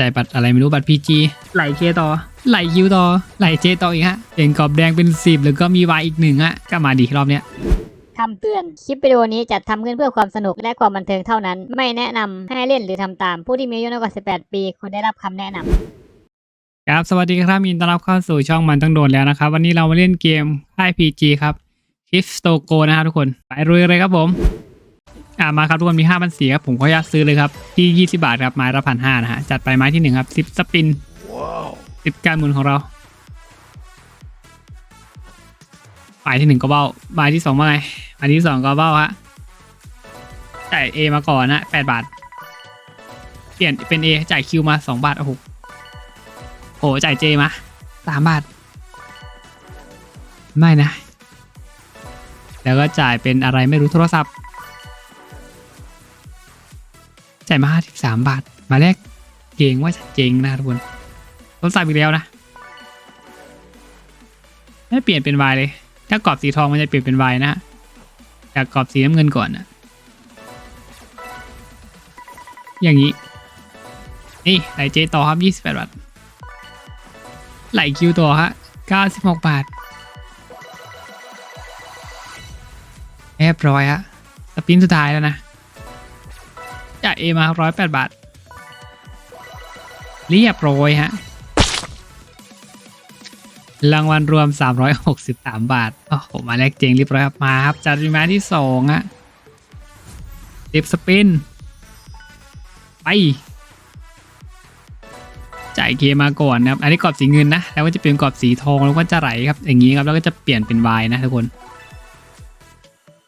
จ่ายบัตรอะไรไม่รู้บัตรพีจีไหลเคต่อ ไหลคิวต่อ ไหลเจต่ออีกฮะเปลี่ยนกรอบแดงเป็นสิบแล้วก็มีวายอีกหนึ่งฮะก็มาดีรอบเนี้ยคำเตือน คลิปวิดีโอนี้จัดทำขึ้นเพื่อความสนุกและความบันเทิงเท่านั้น ไม่แนะนำให้เล่นหรือทำตาม ผู้ที่มีอายุน้อยกว่า 18 ปีควรได้รับคำแนะนำครับ สวัสดีครับยินดีต้อนรับเข้าสู่ช่องมันต้องโดนแล้วนะครับ วันนี้เรามาเล่นเกมค่าย PG ครับ c h i f s t o g o นะครับทุกคน ไปรุยเลยครับผม อ่ามาครับทุกคนมี5 0 0 4ครับผมขออนุญาตซื้อเลยครับที่20บาทครับไม้ละพันห้านะฮะจัดไปไม้ที่1ครับ10สปิน10การหมุนของเราไม้ที่1ก็เบ้าไม้ที่2ว่าไงไม้ที่2ก็เบ้าฮะจ่าย A มาก่อนนะ8บาท เปลี่ยนเป็น A จ่าย Q มา2บาทโอ้โหโอ้จ่ายเจมาสามบาท ไม่นะ แล้วก็จ่ายเป็นอะไรไม่รู้โทรศัพท์ จ่ายมาห้าสิบสามบาท มาแรกเก่งว่าจะเจ๋งนะทุกคนโทรศัพท์อีกแล้วนะ ไม่เปลี่ยนเป็นวายเลย ถ้ากรอบสีทองมันจะเปลี่ยนเป็นวายนะจากกรอบสีน้ำเงินก่อนนะอย่างนี้ นี่ไหลเจต่อครับยี่สิบแปดบาท ไหลคิวตัวฮะ 96 บาทเรียบร้อยฮะสปินสุดท้ายแล้วนะ จ่ายเอมา108บาท เรียบร้อยฮะ รางวัลรวม 363 บาท โอ้โห มาแลกเจงเรียบร้อยครับ มาครับ จัดรีมาที่2ฮะสิบสปิน ไป จ่ายเคมาก่อนนะครับ อันนี้กรอบสีเงินนะ แล้วก็จะเป็นกรอบสีทองแล้วก็จะไหลครับ อย่างนี้ครับ แล้วก็จะเปลี่ยนเป็นวายนะทุกคน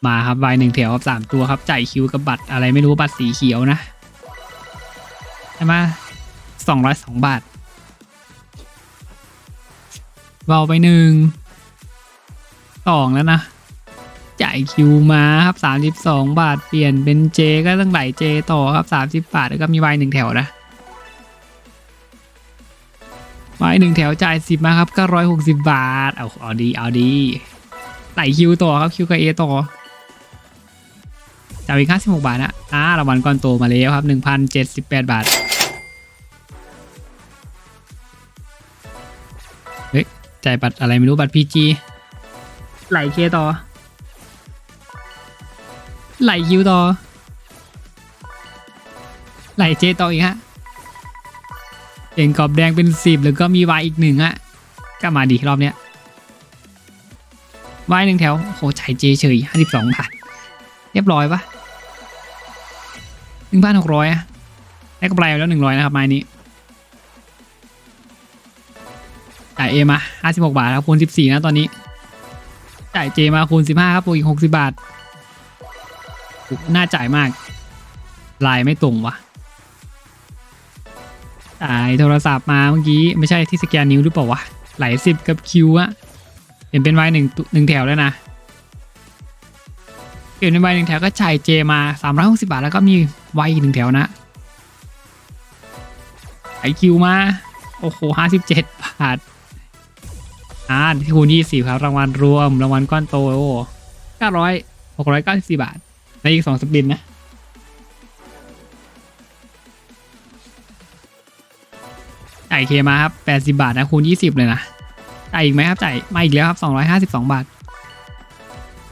มาครับวายหนึ่งแถวครับสามตัวครับจ่ายคิวกับบัตรอะไรไม่รู้บัตรสีเขียวนะใช่ไหมสองร้อยสองบาทเบาไปหนึ่งสองแล้วนะ จ่ายคิวมาครับสามสิบสองบาทเปลี่ยนเป็นเจก็ต้องไหลเจต่อครับสามสิบบาทแล้วก็มีวายหนึ่งแถวนะไม้หนึ่งแถวจ่ายสิบมาครับก็ร้อยหกสิบาท เอาเอาดีเอาดีไหลคิวต่อครับคิวกับเอต่อาอีกห้าสิบหกบาทนะอ่ารางวัลก้อนโตมาแล้วครับหนึ่งพันเจ็ดสิบแปดบาท เฮ้ย จ่ายบัตรอะไรไม่รู้บัตรพีจีไหลเคต่อ ไหลคิวต่อ ไหลเจต่ออีกฮะเปลี่ยนกรอบแดงเป็นสิบแล้วก็มีวายอีกหนึ่งอะก็มาดีรอบเนี้ยวายหนึ่งแถวโหจ่ายเจเฉยห้าสิบสองบาทเรียบร้อยปะ หนึ่งพันหกร้อยอะได้กำไรแล้วหนึ่งร้อยนะครับไม้นี้จ่ายเอมาห้าสิบหกบาทครับคูณสิบสี่นะตอนนี้ จ่ายเจมาคูณสิบห้าครับบวกอีกหกสิบาท น่าจ่ายมาก ลายไม่ตรงวะจ่ายโทรศัพท์มาเมื่อกี้ไม่ใช่ที่สแกนนิ้วหรือเปล่าวะไหลสิบกับคิวอะเปลี่ยนเป็นไว้หนึ่งตุหนึ่งแถวแล้วนะ เปลี่นเป็นไวหนึ่งแถวก็จ่ายเจมาสามร้อยหกสิบาท แล้วก็มีไวอีกหนึ่งแถวนะไอคิวมา โอ้โหห้าสิบเจ็ดบาทอ่าที่คูณยี่สิบครับ รางวัลรวม รางวัลก้อนโตเก้าร้อยหกร้อยเก้าสิบบาท ในอีกสองสปินนะ จ่ายเคมาครับ 80 บาทนะ คูณ 20 เลยนะ จ่ายอีกไหมครับ จ่ายมาอีกแล้วครับ 252 บาท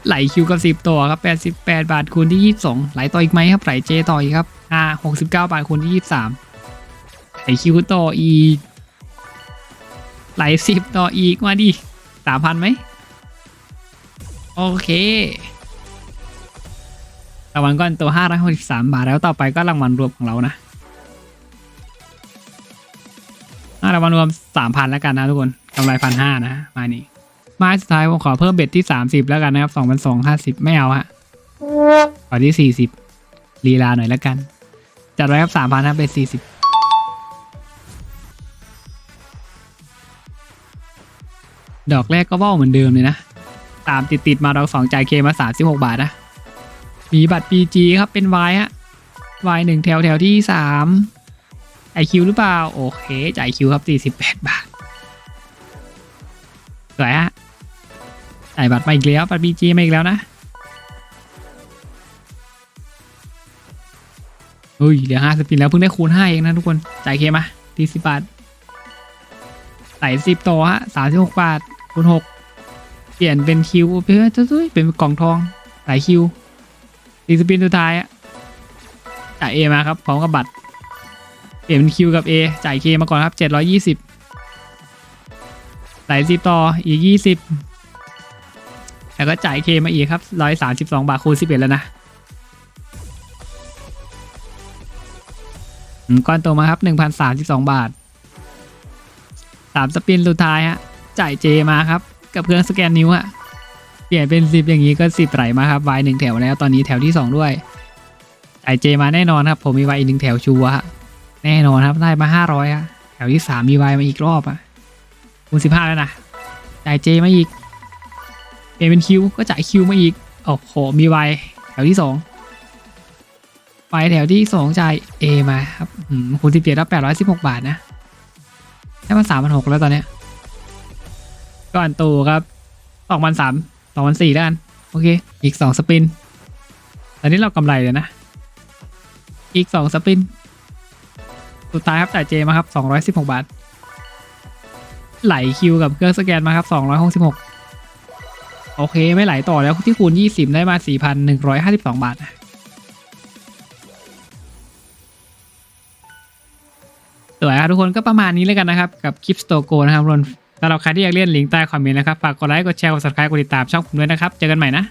ไหลคิวกับ 10 ตัวครับ 88 บาทคูณที่ 22 ไหลต่ออีกไหมครับไหลเจต่ออีกครับอ่า69 บาทคูณที่ 23 ไหลคิวต่ออีก ไหล 10 ต่ออีกมาดิ3,000ไหมโอเครางวัลก้อนตัว 563 บาทแล้วต่อไปก็รางวัลรวมของเรานะรางวัลรวมสามพันแล้วกันนะทุกคนกำไรพันห้านะ มานี่ ไม้สุดท้ายผมขอเพิ่มเบ็ดที่สามสิบแล้วกันนะครับสองพันสองห้าสิบไม่เอาฮะขอที่สี่สิบลีลาหน่อยแล้วกัน จัดไว้ครับสามพันนะเป็นสี่สิบดอกแรกก็ว่าวเหมือนเดิมเลยนะตามติดติดมาดอกสองจ่ายเคมาสามสิบหกบาทนะ มีบัตร PG ครับเป็นวายฮะวายหนึ่งแถวแถวที่สามจ่ายคิวหรือเปล่า โอเค จ่ายคิวครับ48บาทสวยฮะ จ่ายบัตรมาอีกแล้วบัตรบีจีมาอีกแล้วนะเฮ้ยเหลือห้าสปินแล้วเพิ่งได้คูณห้าเองนะทุกคนจ่ายเคมาตีสิบบาทไหลสิบต่อฮะสามสิบหกบาทคูณหกเปลี่ยนเป็นคิวเพื่อตุ้ยเป็นกล่องทองหลายคิวตีสปินสุดท้ายอะจ่ายเอมาครับพร้อมกับบัตรเปลี่ยนเป็นคิวกับ A จ่ายเคมาก่อนครับเจ็ดร้อยี่สิบหลสิบต่ออีกยี่สิบ แล้วก็จ่ายเคมาอีกครับร้อยสามสิบสองบาทคูณสิบเอ็ดแล้วนะก้อนโตมาครับหนึ่งพันสามสิบสองบาทสามสปินสุดท้ายฮะ จ่ายเจมาครับ กับเครื่องสแกนนิ้วอะเปลี่ยนเป็นสิบอย่างนี้ก็สิบไหลมาครับวายหนึ่งแถวแล้วตอนนี้แถวที่สองด้วย จ่ายเจมาแน่นอนครับ ผมมีวายอีกหนึ่งแถวชัวร์ฮะแน่นอนครับได้มาห้าร้อยอะแถวที่สามมีวายมาอีกรอบอะคูณสิบห้าแล้วนะจ่ายเจมาอีก ลี่ยนเป็นคิวก็จ่ายคิวมาอีกโอ้โหมีวแถวที่สองไปแถวที่สองจ่าย A มาครับคูณสิบเจ็ดแล้วแปดร้อยสิบหกบาทนะได้มาสามพันหกแล้วตอนเนี้ยก่อนตูครับสองพันสามสองพันสี่แล้วกันโอเค อีกสองสปิน ตอนนี้เรากำไรเลยนะ อีกสองสปิน สุดท้ายครับจ่ายเจมาครับสองร้อยสิบหกบาท ไหลคิวกับเครื่องสแกนมาครับสองร้อยหกสิบหก โอเคไม่ไหลต่อแล้วที่คูณ 20 ได้มา 4,152 บาทนะสวยครับทุกคนก็ประมาณนี้แล้วกันนะครับ กับคลิปสโตโกนะครับทุกคนสำหรับใครที่อยากเล่นลิงก์ใต้คอมเมนต์นะครับ ฝากกดไลค์กดแชร์กด subscribe กดติดตามช่องผมด้วยนะครับ เจอกันใหม่นะ